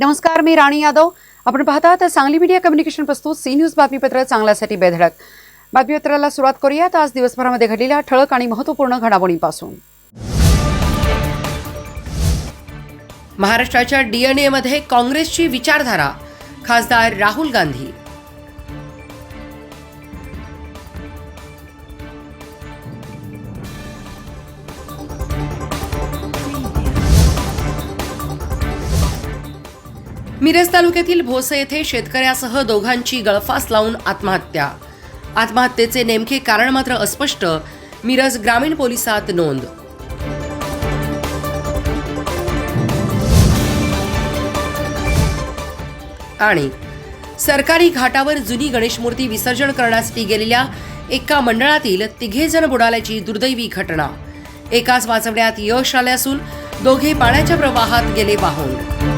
नमस्कार मी राणी यादव. आपण पाहतात तर सांगली मीडिया कम्युनिकेशन प्रस्तुत सी न्यूज बातमीपत्र चांगल्यासाठी बेधडक. बातमीपत्राला सुरुवात करूयात. आज दिवसभरामध्ये घडलेल्या ठळक आणि महत्त्वपूर्ण घडामोडींपासून. महाराष्ट्राच्या डीएनएमध्ये काँग्रेसची विचारधारा खासदार राहुल गांधी. मिरज तालुक्यातील भोसे येथे शेतकऱ्यासह दोघांची गळफास लावून आत्महत्या. आत्महत्येचे नेमके कारण मात्र अस्पष्ट मिरज ग्रामीण पोलिसात नोंद. आणि सरकारी घाटावर जुनी गणेश मूर्ती विसर्जन करण्यासाठी गेलेल्या एका मंडळातील तिघे जण बुडाल्याची दुर्दैवी घटना. एकाच वाचवण्यात यश आले असून दोघे पाण्याच्या प्रवाहात गेले वाहून.